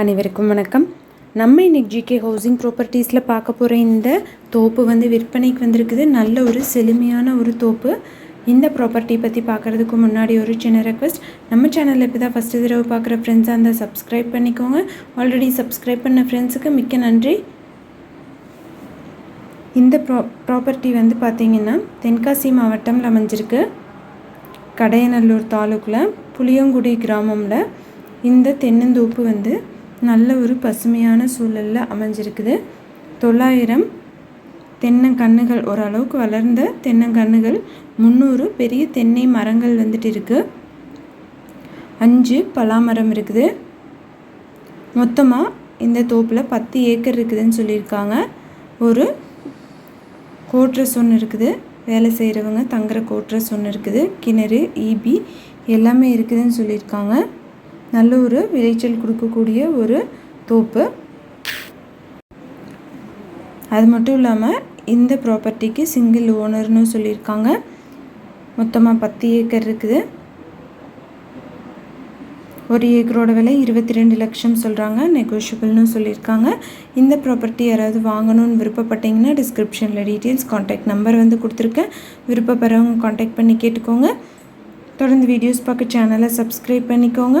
அனைவருக்கும் வணக்கம். நம்ம இன்னைக்கு ஜிகே ஹவுசிங் ப்ராப்பர்ட்டிஸில் பார்க்க போகிற இந்த தோப்பு வந்து விற்பனைக்கு வந்திருக்குது. நல்ல ஒரு செழுமையான ஒரு தோப்பு. இந்த ப்ராப்பர்ட்டி பற்றி பார்க்குறதுக்கு முன்னாடி ஒரு சின்ன ரெக்வஸ்ட் நம்ம சேனலில் இப்போ தான் ஃபஸ்ட்டு தடவை பார்க்குற ஃப்ரெண்ட்ஸாக இருந்தால் சப்ஸ்கிரைப் பண்ணிக்கோங்க. ஆல்ரெடி சப்ஸ்கிரைப் பண்ண ஃப்ரெண்ட்ஸுக்கு மிக்க நன்றி. இந்த ப்ரா ப்ராப்பர்ட்டி வந்து பார்த்திங்கன்னா தென்காசி மாவட்டம்ல அமைஞ்சிருக்கு. கடையநல்லூர் தாலுக்கில் புளியங்குடி கிராமமில். இந்த தென்னந்தோப்பு வந்து நல்ல ஒரு பசுமையான சூழலில் அமைஞ்சிருக்குது. தொள்ளாயிரம் தென்னங்கன்றுகள் ஓரளவுக்கு வளர்ந்த தென்னங்கன்றுகள் முந்நூறு பெரிய தென்னை மரங்கள் வந்துட்டு இருக்குது அஞ்சு பலாமரம் இருக்குது. மொத்தமாக இந்த தோப்பில் பத்து ஏக்கர் இருக்குதுன்னு சொல்லியிருக்காங்க. ஒரு கோட்ரஸ் ஒன்று இருக்குது. வேலை செய்கிறவங்க தங்குற கோட்ரஸ் ஒன்று இருக்குது. கிணறு ஈபி எல்லாமே இருக்குதுன்னு சொல்லியிருக்காங்க. நல்ல ஒரு விளைச்சல் கொடுக்கக்கூடிய ஒரு தோப்பு. அது மட்டும் இல்லாமல் இந்த ப்ராப்பர்ட்டிக்கு சிங்கிள் ஓனர்னு சொல்லியிருக்காங்க. மொத்தமாக பத்து ஏக்கர் இருக்குது. ஒரு ஏக்கரோட விலை இருபத்தி ரெண்டு லட்சம் சொல்கிறாங்க நெகோஷியபிள்னு சொல்லியிருக்காங்க. இந்த ப்ராப்பர்ட்டி யாராவது வாங்கணும்னு விருப்பப்பட்டீங்கன்னா டிஸ்கிரிப்ஷனில் டீட்டெயில்ஸ் காண்டாக்ட் நம்பர் வந்து கொடுத்துருக்கேன். விருப்பப்படுறவங்க காண்டாக்ட் பண்ணி கேட்டுக்கோங்க. தொடர்ந்து வீடியோஸ் பார்க்க சேனலை சப்ஸ்கிரைப் பண்ணிக்கோங்க.